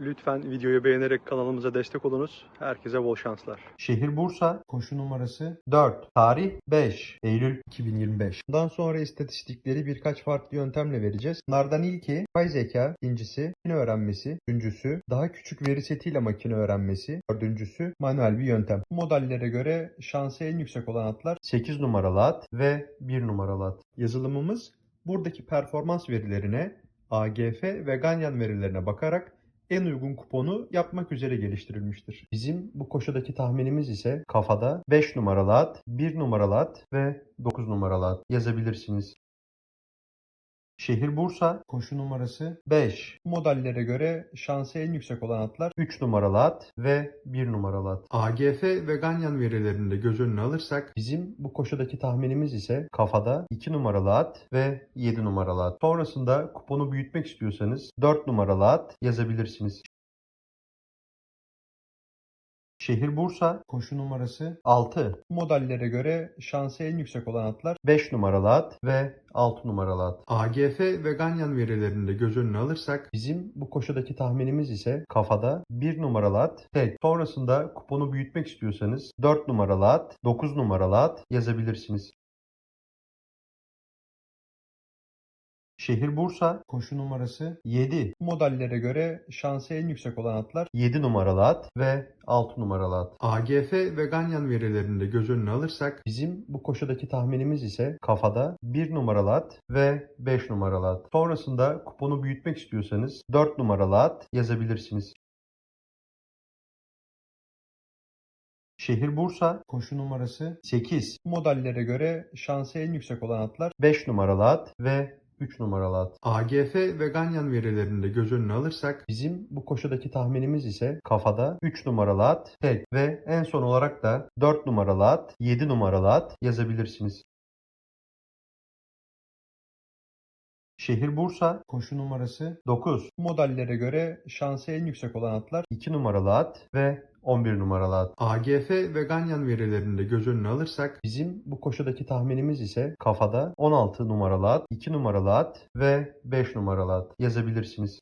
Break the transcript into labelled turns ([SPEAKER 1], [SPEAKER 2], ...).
[SPEAKER 1] Lütfen videoyu beğenerek kanalımıza destek olunuz. Herkese bol şanslar.
[SPEAKER 2] Şehir Bursa, koşu numarası 4, tarih 5, Eylül 2025. Bundan sonra istatistikleri birkaç farklı yöntemle vereceğiz. Bunlardan ilki yapay zeka, ikincisi makine öğrenmesi, üçüncüsü daha küçük veri setiyle makine öğrenmesi, dördüncüsü manuel bir yöntem. Bu modellere göre şansı en yüksek olan atlar 8 numaralı at ve 1 numaralı at. Yazılımımız buradaki performans verilerine, AGF ve Ganyan verilerine bakarak en uygun kuponu yapmak üzere geliştirilmiştir. Bizim bu koşudaki tahminimiz ise kafada 5 numaralı at, 1 numaralı at ve 9 numaralı at yazabilirsiniz. Şehir Bursa, koşu numarası 5. Bu modellere göre şansı en yüksek olan atlar 3 numaralı at ve 1 numaralı at. AGF ve Ganyan verilerini de göz önüne alırsak bizim bu koşudaki tahminimiz ise kafada 2 numaralı at ve 7 numaralı at. Sonrasında kuponu büyütmek istiyorsanız 4 numaralı at yazabilirsiniz. Şehir Bursa, koşu numarası 6. Bu modellere göre şansı en yüksek olan atlar 5 numaralı at ve 6 numaralı at. AGF ve Ganyan verilerini de göz önüne alırsak bizim bu koşudaki tahminimiz ise kafada 1 numaralı at tek. Sonrasında kuponu büyütmek istiyorsanız 4 numaralı at, 9 numaralı at yazabilirsiniz. Şehir Bursa, koşu numarası 7. Bu modellere göre şansı en yüksek olan atlar 7 numaralı at ve 6 numaralı at. AGF ve Ganyan verilerini de göz önüne alırsak bizim bu koşudaki tahminimiz ise kafada 1 numaralı at ve 5 numaralı at. Sonrasında kuponu büyütmek istiyorsanız 4 numaralı at yazabilirsiniz. Şehir Bursa, koşu numarası 8. Bu modellere göre şansı en yüksek olan atlar 5 numaralı at ve 3 numaralı at. AGF ve Ganyan verilerini de göz önüne alırsak bizim bu koşudaki tahminimiz ise kafada 3 numaralı at tek ve en son olarak da 4 numaralı at, 7 numaralı at yazabilirsiniz. Şehir Bursa, koşu numarası 9. Bu modellere göre şansı en yüksek olan atlar 2 numaralı at ve 11 numaralı at. AGF ve Ganyan verilerini de göz önüne alırsak bizim bu koşudaki tahminimiz ise kafada 16 numaralı at, 2 numaralı at ve 5 numaralı at yazabilirsiniz.